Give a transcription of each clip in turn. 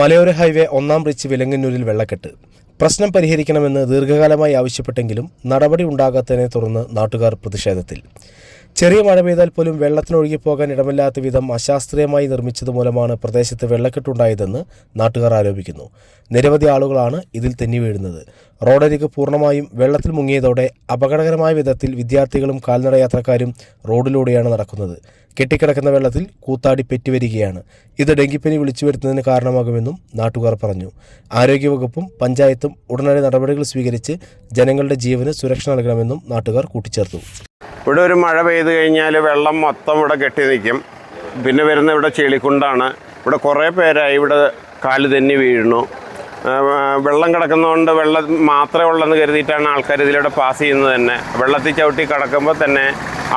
മലയോര ഹൈവേ ഒന്നാം ബ്രിഡ്ജ് വിലങ്ങന്നൂരിൽ വെള്ളക്കെട്ട്. പ്രശ്നം പരിഹരിക്കണമെന്ന് ദീർഘകാലമായി ആവശ്യപ്പെട്ടെങ്കിലും നടപടി ഉണ്ടാകാത്തതിനെ തുടർന്ന് നാട്ടുകാർ പ്രതിഷേധത്തിൽ. ചെറിയ മഴ പെയ്താൽ പോലും വെള്ളത്തിനൊഴുകി പോകാൻ ഇടമില്ലാത്ത വിധം അശാസ്ത്രീയമായി നിർമ്മിച്ചത് മൂലമാണ് പ്രദേശത്ത് വെള്ളക്കെട്ടുണ്ടായതെന്ന് നാട്ടുകാർ ആരോപിക്കുന്നു. നിരവധി ആളുകളാണ് ഇതിൽ തെന്നി വീഴുന്നത്. റോഡരിക് പൂർണമായും വെള്ളത്തിൽ മുങ്ങിയതോടെ അപകടകരമായ വിധത്തിൽ വിദ്യാർത്ഥികളും കാൽനട യാത്രക്കാരും റോഡിലൂടെയാണ് നടക്കുന്നത്. കെട്ടിക്കിടക്കുന്ന വെള്ളത്തിൽ കൂത്താടി പെറ്റുവരികയാണ്. ഇത് ഡെങ്കിപ്പനി വിളിച്ചു വരുത്തുന്നതിന് കാരണമാകുമെന്നും നാട്ടുകാർ പറഞ്ഞു. ആരോഗ്യവകുപ്പും പഞ്ചായത്തും ഉടനടി നടപടികൾ സ്വീകരിച്ച് ജനങ്ങളുടെ ജീവന് സുരക്ഷ നൽകണമെന്നും നാട്ടുകാർ കൂട്ടിച്ചേർത്തു. ഇവിടെ ഒരു മഴ പെയ്തു കഴിഞ്ഞാൽ വെള്ളം മൊത്തം ഇവിടെ കെട്ടി നിൽക്കും. പിന്നെ വരുന്ന ഇവിടെ ചെളിക്കുണ്ടാണ്. ഇവിടെ കുറേ പേരായി ഇവിടെ കാൽ തെന്നി വീഴുന്നു. വെള്ളം കിടക്കുന്നതുകൊണ്ട് വെള്ളം മാത്രമേ ഉള്ളെന്ന് കരുതിയിട്ടാണ് ആൾക്കാർ ഇതിലൂടെ പാസ് ചെയ്യുന്നത് തന്നെ. വെള്ളത്തിൽ ചവിട്ടി കിടക്കുമ്പോൾ തന്നെ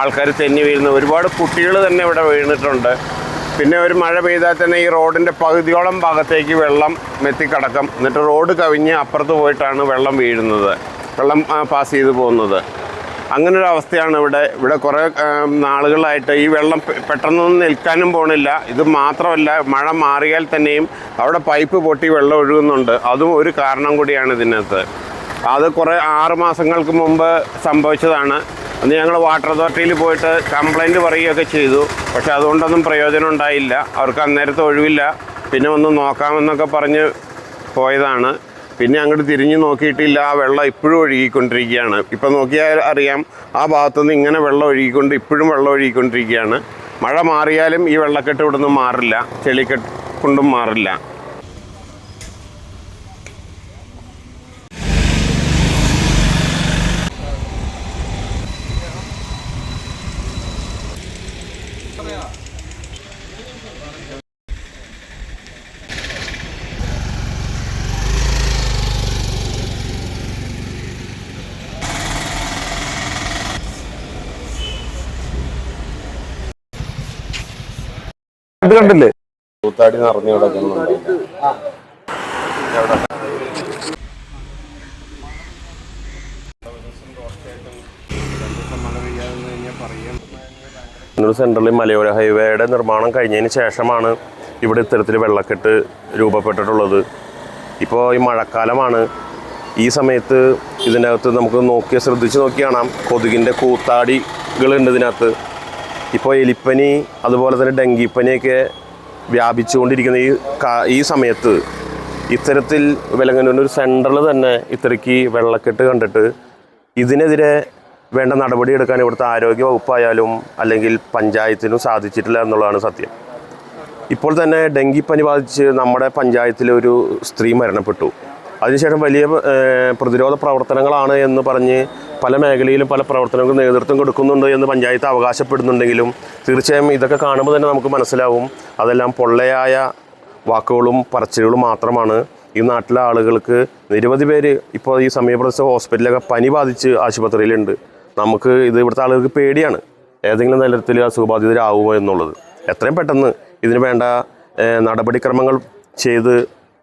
ആൾക്കാർ തെന്നി വീഴുന്നു. ഒരുപാട് കുട്ടികൾ തന്നെ ഇവിടെ വീണിട്ടുണ്ട്. പിന്നെ ഒരു മഴ പെയ്താൽ തന്നെ ഈ റോഡിന്റെ പകുതിയോളം ഭാഗത്തേക്ക് വെള്ളം മെത്തിക്കിടക്കും. എന്നിട്ട് റോഡ് കവിഞ്ഞ് അപ്പുറത്ത് പോയിട്ടാണ് വെള്ളം വീഴുന്നത്. വെള്ളം പാസ് ചെയ്തു പോകുന്നത്. അങ്ങനെ ഒരു അവസ്ഥയാണ് ഇവിടെ. ഇവിടെ കുറേ നാളുകളായിട്ട് ഈ വെള്ളം പെട്ടെന്നൊന്നും നിൽക്കാനും പോണില്ല. ഇത് മാത്രമല്ല മഴ മാറിയാൽ തന്നെയും അവിടെ പൈപ്പ് പൊട്ടി വെള്ളം ഒഴുകുന്നുണ്ട്. അതും ഒരു കാരണം കൂടിയാണ് ഇതിനകത്ത്. അത് കുറേ ആറ് മാസങ്ങൾക്ക് മുമ്പ് സംഭവിച്ചതാണ്. അന്ന് ഞങ്ങൾ വാട്ടർ അതോറിറ്റിയിൽ പോയിട്ട് കംപ്ലൈന്റ് പറയുകയൊക്കെ ചെയ്തു. പക്ഷെ അതുകൊണ്ടൊന്നും പ്രയോജനം ഉണ്ടായില്ല. അവർക്ക് അന്നേരത്തെ ഒഴിവില്ല. പിന്നെ ഒന്ന് നോക്കാമെന്നൊക്കെ പറഞ്ഞ് പോയതാണ്. പിന്നെ അങ്ങോട്ട് തിരിഞ്ഞു നോക്കിയിട്ടില്ല ആ വെള്ളം ഇപ്പോഴും ഒഴുകിക്കൊണ്ടിരിക്കുകയാണ്. ഇപ്പം നോക്കിയാൽ അറിയാം ആ ഭാഗത്തുനിന്ന് ഇങ്ങനെ വെള്ളം ഒഴുകിക്കൊണ്ട് ഇപ്പോഴും വെള്ളം ഒഴുകിക്കൊണ്ടിരിക്കുകയാണ്. മഴ മാറിയാലും ഈ വെള്ളക്കെട്ട് ഇവിടുന്ന് മാറില്ല ചെളിക്കെട്ട് കൊണ്ടും മാറില്ല. ഇത് കണ്ടില്ലേ? കൂത്താടി നിറഞ്ഞു കിടക്കുന്നുണ്ട് കണ്ണൂർ സെൻട്രലിൽ മലയോര ഹൈവേയുടെ നിർമ്മാണം കഴിഞ്ഞതിന് ശേഷമാണ് ഇവിടെ ഇത്തരത്തിൽ വെള്ളക്കെട്ട് രൂപപ്പെട്ടിട്ടുള്ളത്. ഇപ്പോൾ ഈ മഴക്കാലമാണ്. ഈ സമയത്ത് ഇതിന്റെ അകത്ത് നമുക്ക് നോക്കി ശ്രദ്ധിച്ച് നോക്കി കാണാം. കൊതുകിന്റെ കൂത്താടികളുണ്ട് ഇതിനകത്ത്. ഇപ്പോൾ എലിപ്പനി അതുപോലെ തന്നെ ഡെങ്കിപ്പനിയൊക്കെ വ്യാപിച്ചുകൊണ്ടിരിക്കുന്ന ഈ ഈ സമയത്ത് ഇത്തരത്തിൽ വിലങ്ങന്നൂരിന്റെ ഒരു സെന്ററിൽ തന്നെ ഇത്രയ്ക്ക് വെള്ളക്കെട്ട് കണ്ടിട്ട് ഇതിനെതിരെ വേണ്ട നടപടി എടുക്കാൻ ഇവിടുത്തെ ആരോഗ്യ വകുപ്പായാലും അല്ലെങ്കിൽ പഞ്ചായത്തിനും സാധിച്ചിട്ടില്ല എന്നുള്ളതാണ് സത്യം. ഇപ്പോൾ തന്നെ ഡെങ്കിപ്പനി ബാധിച്ച് നമ്മുടെ പഞ്ചായത്തിലെ ഒരു സ്ത്രീ മരണപ്പെട്ടു. അതിനുശേഷം വലിയ പ്രതിരോധ പ്രവർത്തനങ്ങളാണ് എന്ന് പറഞ്ഞ് പല മേഖലയിലും പല പ്രവർത്തനങ്ങൾക്കും നേതൃത്വം കൊടുക്കുന്നുണ്ട് എന്ന് പഞ്ചായത്ത് അവകാശപ്പെടുന്നുണ്ടെങ്കിലും തീർച്ചയായും ഇതൊക്കെ കാണുമ്പോൾ തന്നെ നമുക്ക് മനസ്സിലാവും. അതെല്ലാം പൊള്ളയായ വാക്കുകളും പറച്ചിലുകളും മാത്രമാണ്. ഈ നാട്ടിലെ ആളുകൾക്ക് നിരവധി പേര് ഇപ്പോൾ ഈ സമീപപ്രദേശ ഹോസ്പിറ്റലൊക്കെ പനി ബാധിച്ച് ആശുപത്രിയിലുണ്ട്. നമുക്ക് ഇത് ഇവിടുത്തെ ആളുകൾക്ക് പേടിയാണ്. ഏതെങ്കിലും തരത്തിൽ അസുഖബാധിതരാകുമോ എന്നുള്ളത്. എത്രയും പെട്ടെന്ന് ഇതിന് വേണ്ട നടപടിക്രമങ്ങൾ ചെയ്ത്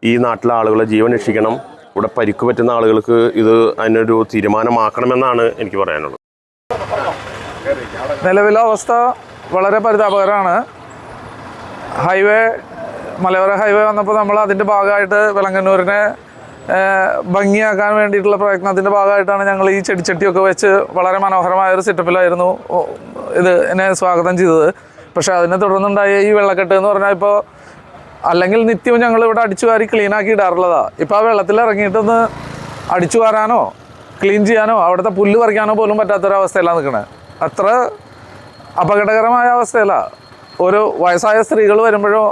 ഈ നാട്ടിലെ ആളുകളെ ജീവൻ രക്ഷിക്കണം ഇവിടെ പരിക്ക് പറ്റുന്ന ആളുകൾക്ക് ഇത് അതിനൊരു തീരുമാനമാക്കണമെന്നാണ് എനിക്ക് പറയാനുള്ളത്. നിലവിലെ അവസ്ഥ വളരെ പരിതാപകരമാണ്. ഹൈവേ മലയോര ഹൈവേ വന്നപ്പോൾ നമ്മൾ അതിന്റെ ഭാഗമായിട്ട് വിളങ്ങന്നൂരിനെ ഭംഗിയാക്കാൻ വേണ്ടിയിട്ടുള്ള പ്രയത്നത്തിന്റെ ഭാഗമായിട്ടാണ് ഞങ്ങൾ ഈ ചെടിച്ചട്ടിയൊക്കെ വെച്ച് വളരെ മനോഹരമായ ഒരു സെറ്റപ്പിലായിരുന്നു ഇത് എന്നെ സ്വാഗതം ചെയ്തത്. പക്ഷേ അതിനെ തുടർന്നുണ്ടായ ഈ വെള്ളക്കെട്ട് എന്ന് പറഞ്ഞാൽ ഇപ്പോൾ അല്ലെങ്കിൽ നിത്യവും ഞങ്ങൾ ഇവിടെ അടിച്ചു വാരി ക്ലീൻ ആക്കി ഇടാറുള്ളതാ. ഇപ്പോൾ ആ വെള്ളത്തിൽ ഇറങ്ങിയിട്ടൊന്ന് അടിച്ചു വാരാനോ ക്ലീൻ ചെയ്യാനോ അവിടുത്തെ പുല്ല് പറിക്കാനോ പോലും പറ്റാത്തൊരവസ്ഥയിലാണ് നിൽക്കുന്നത് അത്ര അപകടകരമായ അവസ്ഥയല്ല ഒരു വയസ്സായ സ്ത്രീകൾ വരുമ്പോഴോ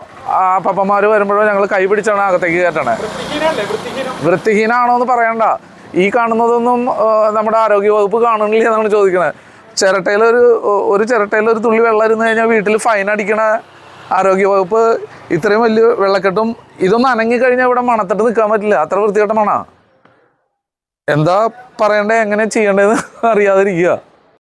ആ പപ്പന്മാർ വരുമ്പോഴോ ഞങ്ങൾ കൈ പിടിച്ചാണ് അകത്തേക്ക് കയറ്റണേ. വൃത്തിഹീനാണോ എന്ന് പറയണ്ട. ഈ കാണുന്നതൊന്നും നമ്മുടെ ആരോഗ്യ വകുപ്പ് കാണുന്നില്ല എന്നാണ് ചോദിക്കുന്നത് ചിരട്ടയിൽ ഒരു ഒരു ചിരട്ടയിൽ ഒരു തുള്ളി വെള്ളം ഇരുന്ന് കഴിഞ്ഞാൽ വീട്ടിൽ ഫൈൻ അടിക്കണ. ആരോഗ്യ വകുപ്പ് ഇത്രയും വലിയ വെള്ളക്കെട്ടും ഇതൊന്നും അനങ്ങി കഴിഞ്ഞാൽ ഇവിടെ മണത്തിട്ട് നിൽക്കാൻ പറ്റില്ല. അത്ര വൃത്തികെട്ട മണ. എന്താ പറയണ്ടേ? എങ്ങനെ ചെയ്യേണ്ടതെന്ന് അറിയാതിരിക്കുക.